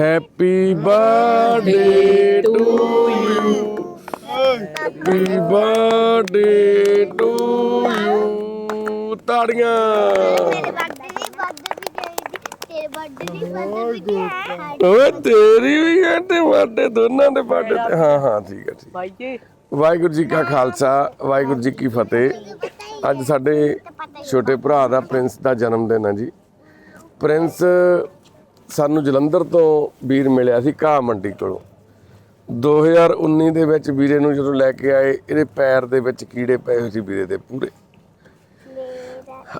Happy birthday to you happy birthday to you ਤਾੜੀਆਂ। ਮੇਰੇ birthday ਦੀ ਬਰਥਡੇ ਵੀ ਗਈ ਤੇਰੇ ਬਰਥਡੇ ਦੀ ਬਰਥਡੇ ਵੀ ਗਈ ਓਏ ਤੇਰੀ ਵੀ ਕਹਿੰਦੇ ਬਰਥਡੇ ਦੋਨਾਂ ਦੇ ਬਰਥਡੇ ਤੇ। ਹਾਂ ਹਾਂ ਠੀਕ ਹੈ ਠੀਕ ਬਾਈ ਜੀ। ਵਾਹਿਗੁਰੂ ਜੀ ਕਾ ਖਾਲਸਾ ਵਾਹਿਗੁਰੂ ਜੀ ਕੀ ਫਤਿਹ। ਅੱਜ ਸਾਡੇ ਛੋਟੇ ਭਰਾ ਦਾ ਪ੍ਰਿੰਸ ਦਾ ਜਨਮ ਦਿਨ ਹੈ ਜੀ। ਪ੍ਰਿੰਸ ਸਾਨੂੰ ਜਲੰਧਰ ਤੋਂ ਵੀਰ ਮਿਲਿਆ ਸੀ ਘਾਹ ਮੰਡੀ ਕੋਲੋਂ। 2019 ਦੇ ਵਿੱਚ ਵੀਰੇ ਨੂੰ ਜਦੋਂ ਲੈ ਕੇ ਆਏ, ਇਹਦੇ ਪੈਰ ਦੇ ਵਿੱਚ ਕੀੜੇ ਪਏ ਹੋਏ ਸੀ ਵੀਰੇ ਦੇ ਪੂਰੇ।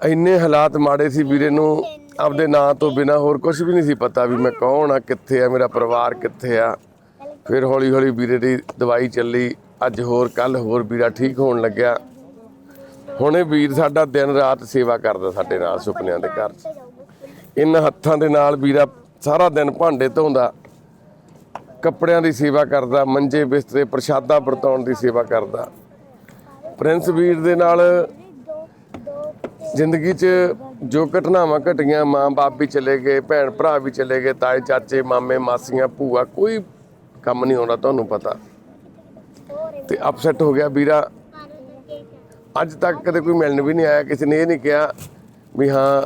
ਇੰਨੇ ਹਾਲਾਤ ਮਾੜੇ ਸੀ ਵੀਰੇ ਨੂੰ, ਆਪਦੇ ਨਾਂ ਤੋਂ ਬਿਨਾ ਹੋਰ ਕੁਝ ਵੀ ਨਹੀਂ ਸੀ ਪਤਾ ਵੀ ਮੈਂ ਕੌਣ ਆ, ਕਿੱਥੇ ਆ, ਮੇਰਾ ਪਰਿਵਾਰ ਕਿੱਥੇ ਆ। ਫਿਰ ਹੌਲੀ ਹੌਲੀ ਵੀਰੇ ਦੀ ਦਵਾਈ ਚੱਲੀ, ਅੱਜ ਹੋਰ ਕੱਲ ਹੋਰ ਵੀਰਾ ਠੀਕ ਹੋਣ ਲੱਗਿਆ। ਹੁਣ ਇਹ ਵੀਰ ਸਾਡਾ ਦਿਨ ਰਾਤ ਸੇਵਾ ਕਰਦਾ ਸਾਡੇ ਨਾਲ ਸੁਪਨਿਆਂ ਦੇ ਘਰ 'ਚ। ਇਹਨਾਂ ਹੱਥਾਂ ਦੇ ਨਾਲ ਵੀਰਾ ਸਾਰਾ ਦਿਨ ਭਾਂਡੇ ਧੋਂਦਾ, ਕੱਪੜਿਆਂ ਦੀ ਸੇਵਾ ਕਰਦਾ, ਮੰਜੇ ਬਿਸਤਰੇ, ਪ੍ਰਸ਼ਾਦਾ ਵਰਤਾਉਣ ਦੀ ਸੇਵਾ ਕਰਦਾ। ਪ੍ਰਿੰਸ ਵੀਰ ਦੇ ਨਾਲ ਜ਼ਿੰਦਗੀ 'ਚ ਜੋ ਘਟਨਾਵਾਂ ਘਟੀਆਂ, ਮਾਂ-ਬਾਪ ਵੀ ਚਲੇ ਗਏ ਭੈਣ ਭਰਾ ਵੀ ਚਲੇ ਗਏ ਤਾਏ ਚਾਚੇ ਮਾਮੇ, ਮਾਸੀਆਂ, ਭੂਆ, ਕੋਈ ਕੰਮ ਨਹੀਂ ਆਉਂਦਾ ਤੁਹਾਨੂੰ ਪਤਾ। ਤੇ ਅਪਸੈਟ ਹੋ ਗਿਆ ਵੀਰਾ। ਅੱਜ ਤੱਕ ਕਦੇ ਕੋਈ ਮਿਲਣ ਵੀ ਨਹੀਂ ਆਇਆ, ਕਿਸੇ ਨੇ ਇਹ ਨਹੀਂ ਕਿਹਾ ਵੀ ਹਾਂ,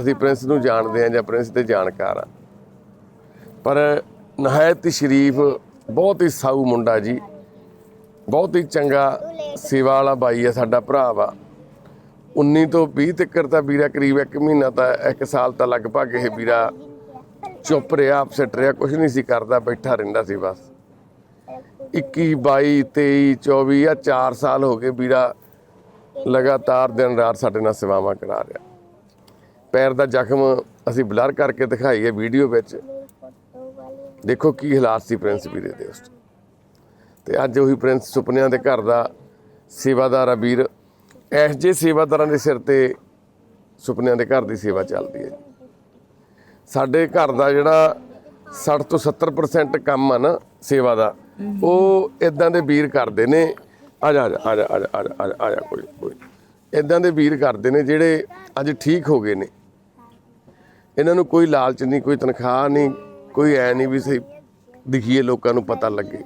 ਅਸੀਂ ਪ੍ਰਿੰਸ ਨੂੰ ਜਾਣਦੇ ਹਾਂ ਜਾਂ ਪ੍ਰਿੰਸ ਦੇ ਜਾਣਕਾਰ ਆ ਪਰ ਨਹਾਇਤ ਹੀ ਸ਼ਰੀਫ ਬਹੁਤ ਹੀ ਸਾਊ ਮੁੰਡਾ ਜੀ। ਬਹੁਤ ਹੀ ਚੰਗਾ ਸੇਵਾ ਵਾਲਾ ਬਾਈ ਆ, ਸਾਡਾ ਭਰਾ ਵਾ। 19 ਤੋਂ 20 ਤੱਕ ਤਾਂ ਵੀਰਾ ਕਰੀਬ 1 ਮਹੀਨਾ ਤਾਂ 1 ਸਾਲ ਤਾਂ ਲਗਭਗ ਇਹ ਵੀਰਾ ਚੁੱਪ ਰਿਹਾ ਅਪਸੈਟ ਰਿਹਾ ਕੁਝ ਨਹੀਂ ਸੀ ਕਰਦਾ, ਬੈਠਾ ਰਹਿੰਦਾ ਸੀ ਬਸ। 21 22 23 24 ਜਾਂ 4 ਸਾਲ ਹੋ ਗਏ ਵੀਰਾ ਲਗਾਤਾਰ ਦਿਨ ਰਾਤ ਸਾਡੇ ਨਾਲ ਸੇਵਾਵਾਂ ਕਰਾ ਰਿਹਾ। ਪੈਰ ਦਾ ਜ਼ਖਮ ਅਸੀਂ ਬਲਰ ਕਰਕੇ ਦਿਖਾਈ ਹੈ ਵੀਡੀਓ ਵਿੱਚ। ਦੇਖੋ ਕੀ ਹਾਲਾਤ ਸੀ ਪ੍ਰਿੰਸ ਵੀਰੇ ਦੇ ਉਸ time। ਤੇ ਅੱਜ ਉਹੀ ਪ੍ਰਿੰਸ ਸੁਪਨਿਆਂ ਦੇ ਘਰ ਦਾ ਸੇਵਾਦਾਰ ਆ ਵੀਰ। ਐਸ ਜੇ ਸੇਵਾਦਾਰਾਂ ਦੇ ਸਿਰ ਤੇ ਸੁਪਨਿਆਂ ਦੇ ਘਰ ਦੀ ਸੇਵਾ ਚੱਲਦੀ ਹੈ ਸਾਡੇ ਘਰ ਦਾ ਜਿਹੜਾ 60 ਤੋਂ 70% ਕੰਮ ਆ ਨਾ ਸੇਵਾ ਦਾ, ਉਹ ਇਦਾਂ ਦੇ ਵੀਰ ਕਰਦੇ ਨੇ। ਆ ਜਾ ਆ ਜਾ ਆ ਜਾ ਆ ਜਾ ਆ ਜਾ ਆ ਜਾ ਕੋਈ ਕੋਈ। ਇਦਾਂ ਦੇ ਵੀਰ ਕਰਦੇ ਨੇ ਜਿਹੜੇ ਅੱਜ ਠੀਕ ਹੋ ਗਏ ਨੇ। ਇਹਨਾਂ ਨੂੰ ਕੋਈ ਲਾਲਚ ਨਹੀਂ, ਕੋਈ ਤਨਖਾਹ ਨਹੀਂ। ਕੋਈ ਐ ਨਹੀਂ ਵੀ ਸਹੀ ਦਿਖੀਏ ਲੋਕਾਂ ਨੂੰ ਪਤਾ ਲੱਗੇ।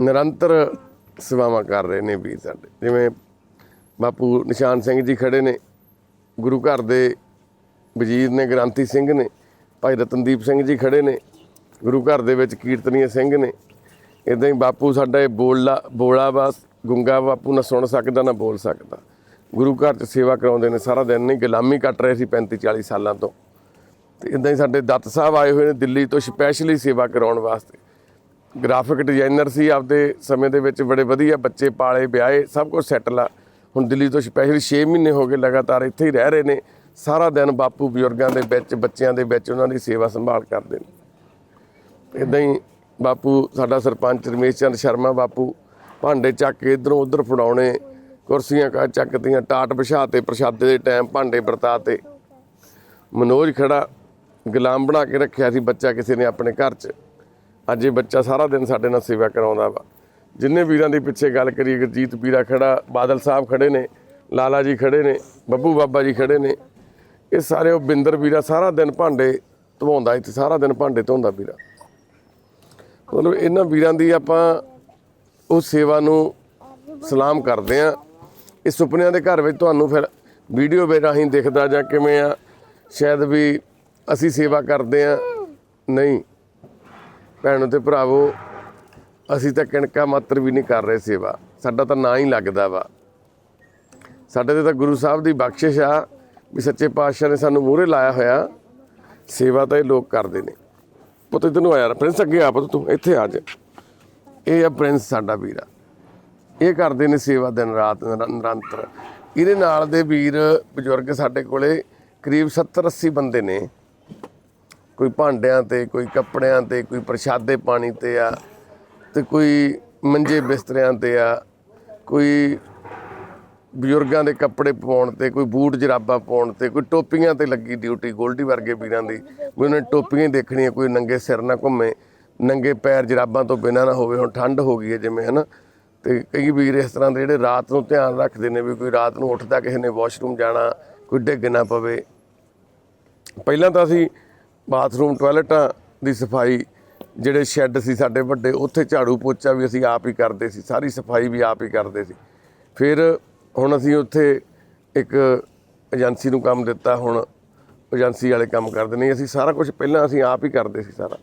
ਨਿਰੰਤਰ ਸੇਵਾਵਾਂ ਕਰ ਰਹੇ ਨੇ ਵੀਰ ਸਾਡੇ। ਜਿਵੇਂ ਬਾਪੂ ਨਿਸ਼ਾਨ ਸਿੰਘ ਜੀ ਖੜੇ ਨੇ, ਗੁਰੂ ਘਰ ਦੇ ਵਜ਼ੀਰ ਨੇ ਗ੍ਰਾਂਤੀ ਸਿੰਘ ਨੇ, ਭਾਈ ਰਤਨਦੀਪ ਸਿੰਘ ਜੀ ਖੜੇ ਨੇ, ਗੁਰੂ ਘਰ ਦੇ ਵਿੱਚ ਕੀਰਤਨੀਏ ਸਿੰਘ ਨੇ। ਇਦਾਂ ਹੀ ਬਾਪੂ ਸਾਡਾ ਇਹ ਬੋਲਾ ਬੋਲਾ ਬਸ ਗੁੰਗਾ ਬਾਪੂ ਨਾ ਸੁਣ ਸਕਦਾ, ਨਾ ਬੋਲ ਸਕਦਾ। ਗੁਰੂ ਘਰ 'ਚ ਸੇਵਾ ਕਰਾਉਂਦੇ ਨੇ, ਸਾਰਾ ਦਿਨ ਨਹੀਂ, ਗੁਲਾਮੀ ਕੱਟ ਰਹੇ ਸੀ 35 40 ਸਾਲਾਂ ਤੋਂ। ਤੇ ਇਦਾਂ ਹੀ ਸਾਡੇ ਦੱਤ ਸਾਹਿਬ ਆਏ ਹੋਏ ਨੇ ਦਿੱਲੀ ਤੋਂ ਸਪੈਸ਼ਲੀ ਸੇਵਾ ਕਰਾਉਣ ਵਾਸਤੇ। ਗ੍ਰਾਫਿਕ ਡਿਜ਼ਾਈਨਰ ਸੀ ਆਪਦੇ ਸਮੇਂ ਦੇ ਵਿੱਚ, ਬੜੇ ਵਧੀਆ ਬੱਚੇ, ਪਾਲੇ, ਵਿਆਹੇ, ਸਭ ਕੁਝ ਸੈਟਲ ਆ। ਹੁਣ ਦਿੱਲੀ ਤੋਂ ਸਪੈਸ਼ਲੀ 6 ਮਹੀਨੇ ਹੋ ਗਏ ਲਗਾਤਾਰ ਇੱਥੇ ਹੀ ਰਹਿ ਰਹੇ ਨੇ। ਸਾਰਾ ਦਿਨ ਬਾਪੂ ਬਜ਼ੁਰਗਾਂ ਦੇ ਵਿੱਚ, ਬੱਚਿਆਂ ਦੇ ਵਿੱਚ ਉਹਨਾਂ ਦੀ ਸੇਵਾ ਸੰਭਾਲ ਕਰਦੇ ਨੇ। ਇਦਾਂ ਹੀ ਬਾਪੂ, ਸਾਡਾ ਸਰਪੰਚ ਰਮੇਸ਼ ਚੰਦ ਸ਼ਰਮਾ ਬਾਪੂ, ਭਾਂਡੇ ਚੱਕ ਕੇ ਇਧਰੋਂ ਉਧਰ ਫੜਾਉਣੇ, ਕੁਰਸੀਆਂ ਕਾ ਚੱਕਦੀਆਂ ਟਾਟ ਵਿਛਾ ਤੇ ਪ੍ਰਸ਼ਾਦੇ ਦੇ ਟਾਈਮ ਭਾਂਡੇ ਵਰਤਾ ਤੇ। ਮਨੋਜ ਖੜਾ ਗੁਲਾਮ ਬਣਾ ਕੇ ਰੱਖਿਆ ਸੀ ਬੱਚਾ ਕਿਸੇ ਨੇ ਆਪਣੇ ਘਰ 'ਚ। ਅੱਜ ਇਹ ਬੱਚਾ ਸਾਰਾ ਦਿਨ ਸਾਡੇ ਨਾਲ ਸੇਵਾ ਕਰਾਉਂਦਾ ਵਾ। ਜਿੰਨੇ ਵੀਰਾਂ ਦੀ ਪਿੱਛੇ ਗੱਲ ਕਰੀਏ, ਗੁਰਜੀਤ ਵੀਰਾ ਖੜਾ, ਬਾਦਲ ਸਾਹਿਬ ਖੜੇ ਨੇ, ਲਾਲਾ ਜੀ ਖੜੇ ਨੇ, ਬੱਬੂ ਬਾਬਾ ਜੀ ਖੜੇ ਨੇ। ਇਹ ਸਾਰੇ ਉਹ ਬਿੰਦਰ ਵੀਰਾ ਸਾਰਾ ਦਿਨ ਭਾਂਡੇ ਧਵਾਉਂਦਾ ਇੱਥੇ, ਸਾਰਾ ਦਿਨ ਭਾਂਡੇ ਧੋਂਦਾ ਵੀਰਾ। ਮਤਲਬ ਇਹਨਾਂ ਵੀਰਾਂ ਦੀ ਆਪਾਂ ਉਹ ਸੇਵਾ ਨੂੰ ਸਲਾਮ ਕਰਦੇ ਆ ਇਹ ਸੁਪਨਿਆਂ ਦੇ ਘਰ ਵਿੱਚ ਤੁਹਾਨੂੰ ਫਿਰ ਵੀਡੀਓ ਵੇ ਰਾਹੀਂ ਦਿਖਦਾ ਜਾਂ ਕਿਵੇਂ ਆ, ਸ਼ਾਇਦ ਵੀ ਅਸੀਂ ਸੇਵਾ ਕਰਦੇ ਆ ਨਹੀਂ। ਭੈਣੋ ਤੇ ਭਰਾਵੋ, ਅਸੀਂ ਤਾਂ ਕਿਣਕਾ ਮਾਤਰ ਵੀ ਨਹੀਂ ਕਰ ਰਹੇ ਸੇਵਾ। ਸਾਡਾ ਤਾਂ ਨਾਂ ਹੀ ਲੱਗਦਾ ਵਾ। ਸਾਡੇ ਤੇ ਤਾਂ ਗੁਰੂ ਸਾਹਿਬ ਦੀ ਬਖਸ਼ਿਸ਼ ਆ ਵੀ ਸੱਚੇ ਪਾਤਸ਼ਾਹ ਨੇ ਸਾਨੂੰ ਮੂਹਰੇ ਲਾਇਆ ਹੋਇਆ। ਸੇਵਾ ਤਾਂ ਇਹ ਲੋਕ ਕਰਦੇ ਨੇ। ਪੁੱਤ ਤੈਨੂੰ ਆਇਆ ਪ੍ਰਿੰਸ ਅੱਗੇ ਆ ਪੁੱਤ ਤੂੰ। ਇੱਥੇ ਆ ਜਾ। ਇਹ ਆ ਪ੍ਰਿੰਸ ਸਾਡਾ ਵੀਰਾ ਇਹ ਕਰਦੇ ਨੇ ਸੇਵਾ ਦਿਨ ਰਾਤ ਨਿਰੰਤਰ। ਇਹਦੇ ਨਾਲ ਦੇ ਵੀਰ ਬਜ਼ੁਰਗ ਸਾਡੇ ਕੋਲੇ ਕਰੀਬ 70 80 ਬੰਦੇ ਨੇ। ਕੋਈ ਭਾਂਡਿਆਂ ਤੇ, ਕੋਈ ਕੱਪੜਿਆਂ ਤੇ, ਕੋਈ ਪ੍ਰਸ਼ਾਦੇ ਪਾਣੀ ਤੇ ਆ ਤੇ ਕੋਈ ਮੰਜੇ ਬਿਸਤਰਿਆਂ ਤੇ ਆ, ਕੋਈ ਬਜ਼ੁਰਗਾਂ ਦੇ ਕੱਪੜੇ ਪਾਉਣ ਤੇ, ਕੋਈ ਬੂਟ ਜਰਾਬਾਂ ਪਾਉਣ ਤੇ, ਕੋਈ ਟੋਪੀਆਂ ਤੇ ਲੱਗੀ ਡਿਊਟੀ ਗੋਲਡੀ ਵਰਗੇ ਵੀਰਾਂ ਦੀ ਵੀ ਉਹਨੇ ਟੋਪੀਆਂ ਦੇਖਣੀਆਂ, ਕੋਈ ਨੰਗੇ ਸਿਰ ਨਾ ਘੁੰਮੇ, ਨੰਗੇ ਪੈਰ ਜਰਾਬਾਂ ਤੋਂ ਬਿਨਾਂ ਨਾ ਹੋਵੇ, ਹੁਣ ਠੰਡ ਹੋ ਗਈ ਹੈ ਜਿਵੇਂ, ਹਨਾ? ਤੇ ਕਈ ਵੀਰ ਇਸ ਤਰ੍ਹਾਂ ਦੇ ਜਿਹੜੇ ਰਾਤ ਨੂੰ ਧਿਆਨ ਰੱਖਦੇ ਨੇ ਵੀ ਕੋਈ ਰਾਤ ਨੂੰ ਉੱਠਦਾ ਕਿਸੇ ਨੇ ਵਾਸ਼ਰੂਮ ਜਾਣਾ, ਕੋਈ ਡਿੱਗ ਨਾ ਪਵੇ। ਪਹਿਲਾਂ ਤਾਂ ਅਸੀਂ ਬਾਥਰੂਮ ਟਾਇਲਟਾਂ ਦੀ ਸਫ਼ਾਈ ਜਿਹੜੇ ਸ਼ੈੱਡ ਸੀ ਸਾਡੇ ਵੱਡੇ, ਉੱਥੇ ਝਾੜੂ ਪੋਚਾ ਵੀ ਅਸੀਂ ਆਪ ਹੀ ਕਰਦੇ ਸੀ, ਸਾਰੀ ਸਫ਼ਾਈ ਵੀ ਆਪ ਹੀ ਕਰਦੇ ਸੀ। ਫਿਰ ਹੁਣ ਅਸੀਂ ਉੱਥੇ ਇੱਕ ਏਜੰਸੀ ਨੂੰ ਕੰਮ ਦਿੱਤਾ, ਹੁਣ ਏਜੰਸੀ ਵਾਲੇ ਕੰਮ ਕਰਦੇ ਨਹੀਂ ਅਸੀਂ ਸਾਰਾ ਕੁਝ ਪਹਿਲਾਂ ਅਸੀਂ ਆਪ ਹੀ ਕਰਦੇ ਸੀ ਸਾਰਾ।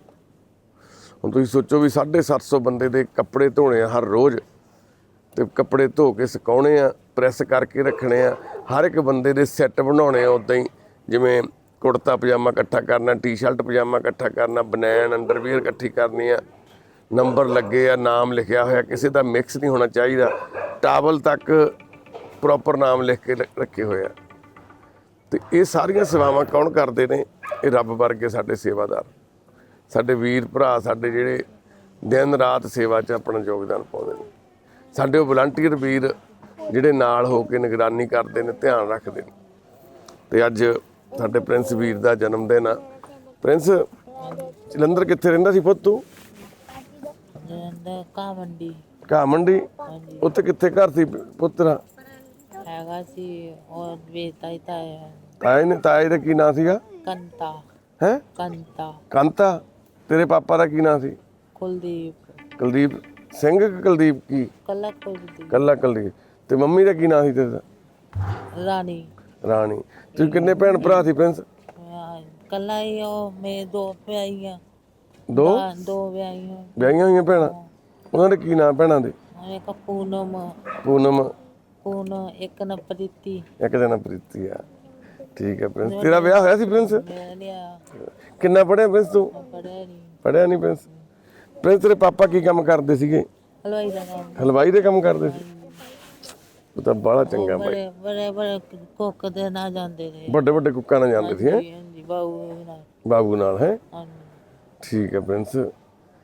ਹੁਣ ਤੁਸੀਂ ਸੋਚੋ ਵੀ 750 ਬੰਦੇ ਦੇ ਕੱਪੜੇ ਧੋਣੇ ਆ ਹਰ ਰੋਜ਼ ਤੇ ਕੱਪੜੇ ਧੋ ਕੇ ਸੁਕਾਉਣੇ ਆ, ਪ੍ਰੈਸ ਕਰਕੇ ਰੱਖਣੇ ਆ, ਹਰ ਇੱਕ ਬੰਦੇ ਦੇ ਸੈੱਟ ਬਣਾਉਣੇ ਆ ਉਦਾਂ ਹੀ, ਜਿਵੇਂ ਕੁੜਤਾ ਪਜਾਮਾ ਇਕੱਠਾ ਕਰਨਾ, ਟੀ-ਸ਼ਰਟ ਪਜਾਮਾ ਇਕੱਠਾ ਕਰਨਾ, ਬਨੈਣ, ਅੰਡਰਵੀਅਰ ਇਕੱਠੀ ਕਰਨੀ ਆ। ਨੰਬਰ ਲੱਗੇ ਆ, ਨਾਮ ਲਿਖਿਆ ਹੋਇਆ, ਕਿਸੇ ਦਾ ਮਿਕਸ ਨਹੀਂ ਹੋਣਾ ਚਾਹੀਦਾ। ਟਾਵਲ ਤੱਕ ਪ੍ਰੋਪਰ ਨਾਮ ਲਿਖ ਕੇ ਲ- ਰੱਖੇ ਹੋਏ ਆ। ਤੇ ਇਹ ਸਾਰੀਆਂ ਸੇਵਾਵਾਂ ਕੌਣ ਕਰਦੇ ਨੇ? ਇਹ ਰੱਬ ਵਰਗੇ ਸਾਡੇ ਸੇਵਾਦਾਰ। ਸਾਡੇ ਵੀਰ ਭਰਾ, ਸਾਡੇ ਜਿਹੜੇ ਦਿਨ ਰਾਤ ਸੇਵਾ 'ਚ ਆਪਣਾ ਯੋਗਦਾਨ ਪਾਉਂਦੇ ਨੇ। ਸਾਡੇ ਉਹ ਵਲੰਟੀਅਰ ਵੀਰ ਜਿਹੜੇ ਨਾਲ ਹੋ ਕੇ ਨਿਗਰਾਨੀ ਕਰਦੇ ਨੇ, ਧਿਆਨ ਰੱਖਦੇ ਨੇ। ਤੇ ਅੱਜ ਸਾਡੇ ਪ੍ਰਿੰਸ ਵੀਰ ਦਾ ਜਨਮ ਦਿਨ ਆ। ਪ੍ਰਿੰਸ ਜਲੰਧਰ ਕਿੱਥੇ ਰਹਿੰਦਾ ਸੀ ਪੁੱਤ ਤੂੰ? ਜਲੰਧਰ ਕਾ ਮੰਡੀ ਘਾ ਮੰਡੀ ਹਾਂਜੀ। ਉੱਥੇ ਕਿੱਥੇ ਘਰ ਸੀ ਪੁੱਤਰਾ? ਹੈਗਾ ਸੀ ਔਰ ਵੇਚਦਾ ਹੀ ਤਾਂ ਹੈ ਤਾਏ ਨੇ ਤਾਏ ਦਾ ਕੀ ਨਾਂ ਸੀਗਾ? ਕੰਤਾ। ਹੈ? ਕੰਤਾ। ਕਾਂਤਾ? ਤੇਰੇ ਪਾਪਾ ਦਾ ਕੀ ਨਾਂ ਸੀ? ਕੁਲਦੀਪ। ਕੁਲਦੀਪ ਸਿੰਘ ਕੁਲਦੀਪ ਕੀ? ਕੱਲਾ ਕੁਲਦੀਪ। ਕੱਲਾ ਕੁਲਦੀਪ। ਤੇ ਮੰਮੀ ਦਾ ਕੀ ਨਾਂ ਸੀ ਤੇਰਾ? ਰਾਣੀ। ਰਾਣੀ। ਤੂੰ ਕਿੰਨੇ ਭੈਣ ਭਰਾ ਸੀ ਪ੍ਰਿੰਸ? ਕੱਲਾ ਹੀ ਉਹ ਮੇ ਦੋ ਵਿਆਹੀਆਂ ਦੋ? ਹਾਂ, ਦੋ ਵਿਆਹੀਆਂ ਵਿਆਹੀਆਂ ਹੋਈਆਂ ਭੈਣਾਂ? ਉਹਨਾਂ ਦੇ ਕੀ ਨਾਂ ਭੈਣਾਂ ਦੇ? ਇੱਕ ਪੂਨਮ। ਪੂਨਮ। ਪੂਨਮ ਇੱਕ ਨਾ ਪ੍ਰੀਤੀ ਇੱਕ ਦਿਨ ਪ੍ਰੀਤੀ ਆ। ਠੀਕ ਹੈ ਪ੍ਰਿੰਸ। ਤੇਰਾ ਵਿਆਹ ਹੋਇਆ ਸੀ ਪ੍ਰਿੰਸ? ਮੇਰਾ ਨਹੀਂ ਆ। ਕਿੰਨਾ ਪੜਿਆ ਪ੍ਰਿੰਸ ਤੂੰ? ਪੜਿਆ ਨਹੀਂ। ਪੜਿਆ ਨਹੀਂ ਪ੍ਰਿੰਸ। ਪ੍ਰਿੰਸ ਤੇਰੇ ਪਾਪਾ ਕੀ ਕੰਮ ਕਰਦੇ ਸੀਗੇ? ਹਲਵਾਈ ਦਾ ਕੰਮ। ਹਲਵਾਈ ਦੇ ਕੰਮ ਕਰਦੇ ਸੀ? ਉਹ ਤਾਂ ਬੜਾ ਚੰਗਾ ਬਾਈ ਬੜੇ ਬੜੇ ਬੜੇ ਕੁੱਕ ਦੇ ਨਾ ਜਾਂਦੇ ਨੇ। ਵੱਡੇ ਵੱਡੇ ਕੁੱਕਾਂ ਨਾਲ ਜਾਂਦੇ ਸੀ ਹੈਂ? ਹਾਂਜੀ ਹਾਂਜੀ ਬਾਬੂ ਨਾਲ। ਬਾਬੂ ਨਾਲ ਹੈ? ਹਾਂਜੀ। ਠੀਕ ਹੈ ਪ੍ਰਿੰਸ।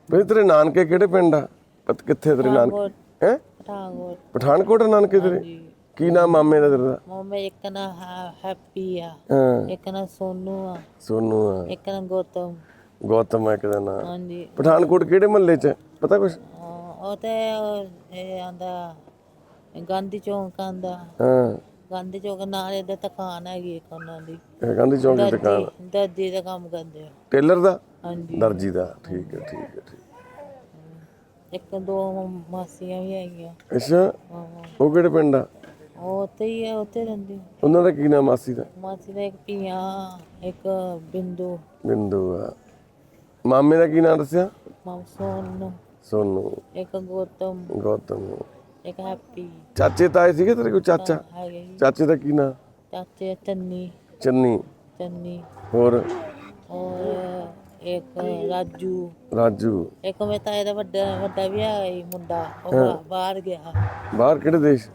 ਪ੍ਰਿੰਸ ਤੇਰੇ ਨਾਨਕੇ ਕਿਹੜੇ ਪਿੰਡ ਆ? ਪਤ ਕਿੱਥੇ ਤੇਰੇ ਨਾਨਕੇ ਹੈ? ਪਠਾਨਕੋਟ। ਪਠਾਨਕੋਟ ਆ ਨਾਨਕੇ ਤੇਰੇ? ਕੀ ਨਾਮ ਮਾਮੇ ਦਾ ਤੇਰੇ? ਮਮੇ ਇੱਕ ਨਾ ਹੈਪੀ ਆ। ਹਾਂ। ਇੱਕ ਨਾ ਸੋਨੂ ਆ। ਸੋਨੂ ਆ। ਇੱਕ ਨਾ ਗੌਤਮ। ਗੌਤਮ ਆ ਇੱਕ ਦਾ ਨਾਂ। ਹਾਂਜੀ। ਪਠਾਨਕੋਟ ਕਿਹੜੇ ਮਹੱਲੇ 'ਚ? ਪਤਾ ਕੁਛ? ਅਹ ਉਹ ਤੇ ਉਹ ਇਹ ਆਂਦਾ ਗਾਂਧੀ ਚੌਂਕ ਆਂਦਾ। ਹਾਂ। ਗਾਂਧੀ ਚੌਂਕ ਨਾਲ ਇਹਦੇ ਦੁਕਾਨ ਹੈਗੀ ਇੱਕ ਉਹਨਾਂ ਦੀ। ਇਹ ਗਾਂਧੀ ਚੌਂਕ ਦੀ ਦੁਕਾਨ ਦਰਜੀ ਦਰਜੀ ਦਾ ਕੰਮ ਕਰਦੇ ਆ। ਟੇਲਰ ਦਾ? ਹਾਂਜੀ। ਦਰਜੀ ਦਾ ਠੀਕ ਹੈ ਠੀਕ ਹੈ ਠੀਕ ਇੱਕ ਦੋ ਮਾਸੀਆਂ ਵੀ ਹੈਗੀਆਂ। ਅੱਛਾ। ਹਾਂ, ਉਹ ਕਿਹੜੇ ਪਿੰਡ ਆ? ਉਹ ਉੱਥੇ ਹੀ ਆ ਉੱਥੇ ਰਹਿੰਦੀ। ਉਹਨਾਂ ਦਾ ਕੀ ਨਾਮ ਮਾਸੀ ਦਾ? ਮਾਸੀ ਦਾ ਇੱਕ ਪੀਆ ਇੱਕ ਬਿੰਦੂ। ਬਿੰਦੂ ਆ। ਮਾਮੇ ਦਾ ਕੀ ਨਾਮ ਦੱਸਿਆ? ਮਾਮ ਸੋਨੂ। ਸੋਨੂ। ਇੱਕ ਗੌਤਮ। ਗੌਤਮ। ਇੱਕ ਹੈਪੀ। ਚਾਚੇ ਤਾਏ ਸੀਗੇ ਤੇਰੇ ਕੋਈ ਚਾਚਾ? ਹੈਗੇ। ਚਾਚੇ ਦਾ ਕੀ ਨਾਮ ਚਾਚੇ ਚੰਨੀ। ਚੰਨੀ। ਚੰਨੀ। ਹੋਰ? ਔਰ ਇੱਕ ਰਾਜੂ। ਰਾਜੂ। ਇੱਕ ਮੇਰਾ ਤਾਏ ਦਾ ਵੱਡਾ ਵੱਡਾ ਵੀ ਹੈ ਹੀ ਮੁੰਡਾ। ਉਹ ਬਾ- ਬਾਹਰ ਗਿਆ। ਬਾਹਰ ਕਿਹੜੇ ਦੇਸ਼?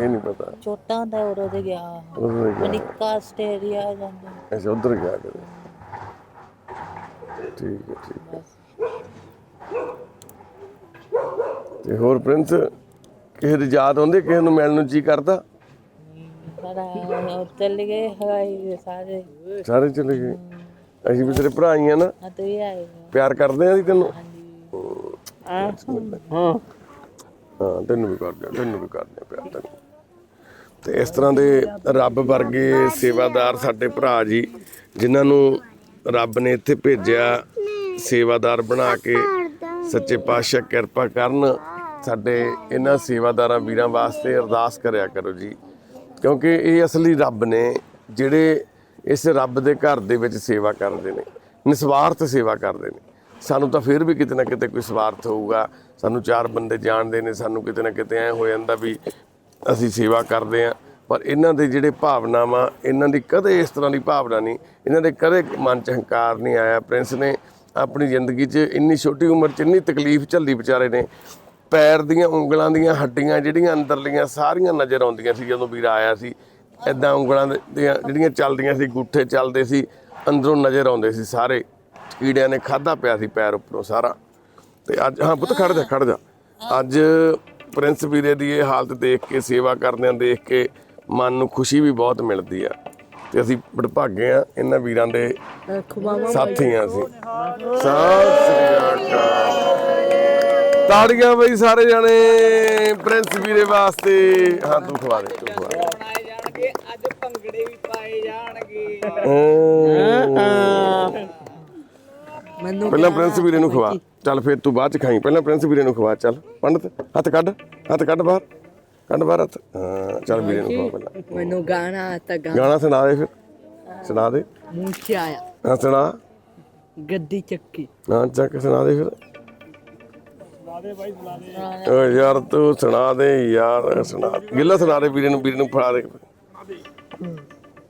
ਇਹ ਨਹੀਂ ਪਤਾ। ਛੋਟਾ ਹੁੰਦਾ ਉਦੋਂ ਤੇ ਗਿਆ। ਉਧਰ ਗਿਆ। ਮਨਿਕਾ ਆਸਟ੍ਰੇਲੀਆ ਜਾਂਦਾ। ਅੱਛਾ ਉਧਰ ਗਿਆ ਕਦੇ। ਠੀਕ ਹੈ ਠੀਕ ਹੈ। ਬਸ। ਤੇ ਹੋਰ ਪ੍ਰਿੰਸ ਕਿਸੇ ਦੀ ਯਾਦ ਆਉਂਦੀ ਕਿਸੇ ਨੂੰ ਮਿਲਣ ਨੂੰ ਜੀ ਕਰਦਾ? ਸਾਡਾ ਉਹ ਚੱਲ ਗਏ ਹਵਾਈ ਦੇ ਸਾਰੇ। ਸਾਰੇ ਚਲੇ ਗਏ? ਅਸੀਂ ਵੀ ਤੇਰੇ ਭਰਾ ਹੀ ਆ ਨਾ। ਆ ਤੂੰ ਵੀ ਆਏ ਪਿਆਰ ਕਰਦੇ ਆ ਅਸੀਂ ਤੈਨੂੰ? ਹਾਂ ਤੈਨੂੰ ਵੀ ਕਰਦੇ ਆ ਤੈਨੂੰ ਵੀ ਕਰਦੇ ਆ ਪਿਆਰ ਤੈਨੂੰ। ਤੇ ਇਸ ਤਰ੍ਹਾਂ ਦੇ ਰੱਬ ਵਰਗੇ ਸੇਵਾਦਾਰ ਸਾਡੇ ਭਰਾ ਜੀ ਜਿਨ੍ਹਾਂ ਨੂੰ ਰੱਬ ਨੇ ਇੱਥੇ ਭੇਜਿਆ ਸੇਵਾਦਾਰ ਬਣਾ ਕੇ ਸੱਚੇ ਪਾਤਸ਼ਾਹ ਕਿਰਪਾ ਕਰਨ ਸਾਡੇ ਇਹਨਾਂ ਸੇਵਾਦਾਰਾਂ ਵੀਰਾਂ ਵਾਸਤੇ ਅਰਦਾਸ ਕਰਿਆ ਕਰੋ ਜੀ। ਕਿਉਂਕਿ ਇਹ ਅਸਲੀ ਰੱਬ ਨੇ ਜਿਹੜੇ ਇਸ ਰੱਬ ਦੇ ਘਰ ਦੇ ਵਿੱਚ ਸੇਵਾ ਕਰਦੇ ਨੇ, ਨਿਸਵਾਰਥ ਸੇਵਾ ਕਰਦੇ ਨੇ। ਸਾਨੂੰ ਤਾਂ ਫਿਰ ਵੀ ਕਿਤੇ ਨਾ ਕਿਤੇ ਕੋਈ ਸਵਾਰਥ ਹੋਊਗਾ। ਸਾਨੂੰ ਚਾਰ ਬੰਦੇ ਜਾਣਦੇ ਨੇ, ਸਾਨੂੰ ਕਿਤੇ ਨਾ ਕਿਤੇ ਐ ਹੋ ਜਾਂਦਾ ਵੀ ਅਸੀਂ ਸੇਵਾ ਕਰਦੇ ਆਂ ਪਰ ਇਹਨਾਂ ਦੇ ਜਿਹੜੇ ਭਾਵਨਾਵਾਂ, ਇਹਨਾਂ ਦੀ ਕਦੇ ਇਸ ਤਰ੍ਹਾਂ ਦੀ ਭਾਵਨਾ ਨਹੀਂ, ਇਹਨਾਂ ਦੇ ਕਦੇ ਮਨ ਚ ਹੰਕਾਰ ਨਹੀਂ ਆਇਆ। ਪ੍ਰਿੰਸ ਨੇ ਆਪਣੀ ਜ਼ਿੰਦਗੀ 'ਚ ਇੰਨੀ ਛੋਟੀ ਉਮਰ 'ਚ ਇੰਨੀ ਤਕਲੀਫ ਝੱਲੀ ਵਿਚਾਰੇ ਨੇ, ਪੈਰ ਦੀਆਂ ਉਂਗਲਾਂ ਦੀਆਂ ਹੱਡੀਆਂ ਜਿਹੜੀਆਂ ਅੰਦਰਲੀਆਂ ਸਾਰੀਆਂ ਨਜ਼ਰ ਆਉਂਦੀਆਂ ਸੀ ਜਦੋਂ ਵੀਰ ਆਇਆ ਸੀ। ਐਦਾਂ ਉਂਗਲਾਂ ਦੀਆਂ ਜਿਹੜੀਆਂ ਚੱਲਦੀਆਂ ਸੀ, ਗੁੱਠੇ ਚੱਲਦੇ ਸੀ, ਅੰਦਰੋਂ ਨਜ਼ਰ ਆਉਂਦੇ ਸੀ ਸਾਰੇ। ਕੀੜਿਆਂ ਨੇ ਖਾਦਾ ਪਿਆ ਸੀ ਪੈਰ ਉੱਪਰੋਂ ਸਾਰਾ। ਤੇ ਅੱਜ, ਹਾਂ ਪੁੱਤ ਖੜ ਜਾ ਖੜ ਜਾ। ਅੱਜ ਪ੍ਰਿੰਸ ਵੀਰੇ ਦੀ ਇਹ ਹਾਲਤ ਦੇਖ ਕੇ, ਸੇਵਾ ਕਰਦਿਆਂ ਦੇਖ ਕੇ ਮਨ ਨੂੰ ਖੁਸ਼ੀ ਵੀ ਬਹੁਤ ਮਿਲਦੀ ਆ। ਤੇ ਅਸੀਂ ਬੜਭਾਗੇ ਆ ਇਹਨਾਂ ਵੀਰਾਂ ਦੇ ਸਾਥੀ ਆ ਅਸੀਂ। ਸਤਿ ਸ੍ਰੀ ਅਕਾਲ। ਤਾੜੀਆਂ ਬਈ ਸਾਰੇ ਜਾਣੇ ਪ੍ਰਿੰਸ ਵੀਰੇ ਵਾਸਤੇ। ਹਾਂ ਤੂੰ ਖਵਾ ਦੇ ਤੂੰ ਖਵਾ ਦੇ। ਬਣਾਏ ਜਾਣਗੇ ਅੱਜ ਭੰਗੜੇ ਮੈਨੂੰ ਪਹਿਲਾਂ ਪ੍ਰਿੰਸ ਵੀਰੇ ਨੂੰ ਖਵਾ। ਚੱਲ ਫਿਰ ਤੂੰ ਬਾਅਦ ਚ ਖਾਈ। ਪਹਿਲਾਂ ਪ੍ਰਿੰਸ ਵੀਰੇ ਨੂੰ ਖਵਾ ਚੱਲ। ਪੰਡਤ ਹੱਥ ਕੱਢ ਹੱਥ ਕੱਢ ਬਾਹਰ। ਬਾਹਰ ਹੱਥ ਹਾਂ ਚੱਲ ਵੀਰੇ ਨੂੰ ਖਵਾ ਪਹਿਲਾਂ ਮੈਨੂੰ ਗਾਣਾ ਆਤਾ ਗਾਣਾ ਗਾਣਾ ਸੁਣਾ ਦੇ ਫਿਰ। ਸੁਣਾ ਦੇ। ਮੂੰਹ 'ਚ ਆਇਆ। ਹਾਂ ਸੁਣਾ। ਗੱਦੀ ਚੱਕੀ। ਹਾਂ ਚੱਕ ਸੁਣਾ ਦੇ ਫਿਰ। ਓ ਯਾਰ ਤੂੰ ਸੁਣਾ ਦੇ ਯਾਰ ਸੁਣਾ ਗਿੱਲਾ ਸੁਣਾ ਦੇ ਵੀਰੇ ਨੂੰ ਵੀਰੇ ਨੂੰ ਫੜਾ ਦੇ।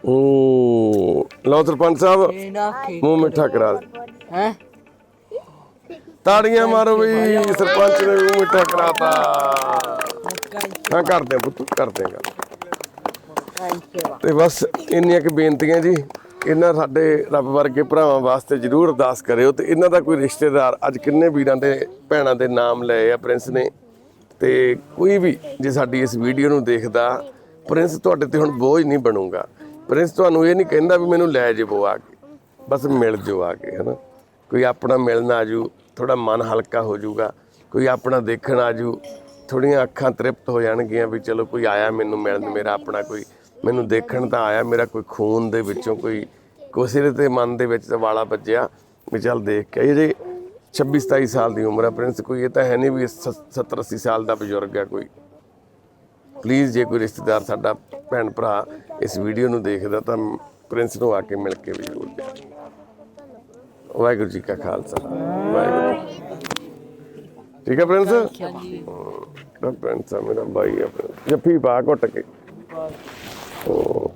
ਓ ਲਓ ਸਰਪੰਚ ਸਾਹਿਬ ਮੂੰਹ ਮਿੱਠਾ ਕਰਾ ਦੇ। ਹੈ? ਤਾੜੀਆਂ ਮਾਰੋ ਵੀ ਸਰਪੰਚ ਨੇ ਮੂੰਹ ਮਿੱਠਾ ਕਰਾਤਾ। ਹਾਂ ਕਰਦੇ ਆ ਪੁੱਤ ਕਰਦੇ ਆ ਗੱਲ। ਤੇ ਬਸ ਇੰਨੀਆਂ ਕਿ ਬੇਨਤੀਆਂ ਜੀ ਇਹਨਾਂ ਸਾਡੇ ਰੱਬ ਵਰਗੇ ਭਰਾਵਾਂ ਵਾਸਤੇ ਜਰੂਰ ਅਰਦਾਸ ਕਰਿਓ ਤੇ ਇਹਨਾਂ ਦਾ ਕੋਈ ਰਿਸ਼ਤੇਦਾਰ ਅੱਜ ਕਿੰਨੇ ਵੀਰਾਂ ਦੇ ਭੈਣਾਂ ਦੇ ਨਾਮ ਲਏ ਆ ਪ੍ਰਿੰਸ ਨੇ। ਤੇ ਕੋਈ ਵੀ ਜੇ ਸਾਡੀ ਇਸ ਵੀਡੀਓ ਨੂੰ ਦੇਖਦਾ ਪ੍ਰਿੰਸ ਤੁਹਾਡੇ ਤੇ ਹੁਣ ਬੋਝ ਨਹੀਂ ਬਣੂਗਾ। ਪ੍ਰਿੰਸ ਤੁਹਾਨੂੰ ਇਹ ਨਹੀਂ ਕਹਿੰਦਾ ਵੀ ਮੈਨੂੰ ਲੈ ਜਾਵੋ ਆ ਕੇ ਬਸ ਮਿਲ ਜਾਓ ਆ ਕੇ ਹਨਾ। ਕੋਈ ਆਪਣਾ ਮਿਲਣ ਆਜੂ ਥੋੜਾ ਮਨ ਹਲਕਾ ਹੋ ਜਾਊਗਾ ਕੋਈ ਆਪਣਾ ਦੇਖਣ ਆਜੂ ਥੋੜੀਆਂ ਅੱਖਾਂ ਤ੍ਰਿਪਤ ਹੋ ਜਾਣਗੀਆਂ ਵੀ ਚਲੋ ਕੋਈ ਆਇਆ ਮੈਨੂੰ ਮਿਲਣ, ਮੇਰਾ ਆਪਣਾ ਕੋਈ, ਮੈਨੂੰ ਦੇਖਣ ਤਾਂ ਆਇਆ, ਮੇਰਾ ਕੋਈ ਖੂਨ ਦੇ ਵਿੱਚੋਂ ਕੋਈ ਕਿਸੇ ਦੇ ਤੇ ਮਨ ਦੇ ਵਿੱਚ ਤਾਂ ਵਾਲਾ ਵੱਜਿਆ ਵੀ ਚੱਲ ਦੇਖ ਕੇ ਇਹ ਜੇ 26 27 ਸਾਲ ਦੀ ਉਮਰ ਹੈ ਪ੍ਰਿੰਸ, ਕੋਈ ਇਹ ਤਾਂ ਹੈ ਨਹੀਂ ਵੀ 70 80 ਸਾਲ ਦਾ ਬਜ਼ੁਰਗ ਹੈ ਕੋਈ। ਪਲੀਜ਼ ਜੇ ਕੋਈ ਰਿਸ਼ਤੇਦਾਰ ਸਾਡਾ ਭੈਣ ਭਰਾ ਇਸ ਵੀਡੀਓ ਨੂੰ ਦੇਖਦਾ ਤਾਂ ਪ੍ਰਿੰਸ ਨੂੰ ਆ ਕੇ ਮਿਲ ਕੇ ਵੀ ਜ਼ਰੂਰ ਜਾਏ ਵਾਹਿਗੁਰੂ ਜੀ ਕਾ ਖਾਲਸਾ, ਵਾਹਿਗੁਰੂ ਠੀਕ ਹੈ ਪ੍ਰਿੰਸ? ਹਾਂ ਪ੍ਰਿੰਸ ਆ ਮੇਰਾ ਭਾਈ ਹੈ ਪ੍ਰਿੰਸ। ਜੱਫੀ ਪਾ ਘੁੱਟ ਕੇ। ਓ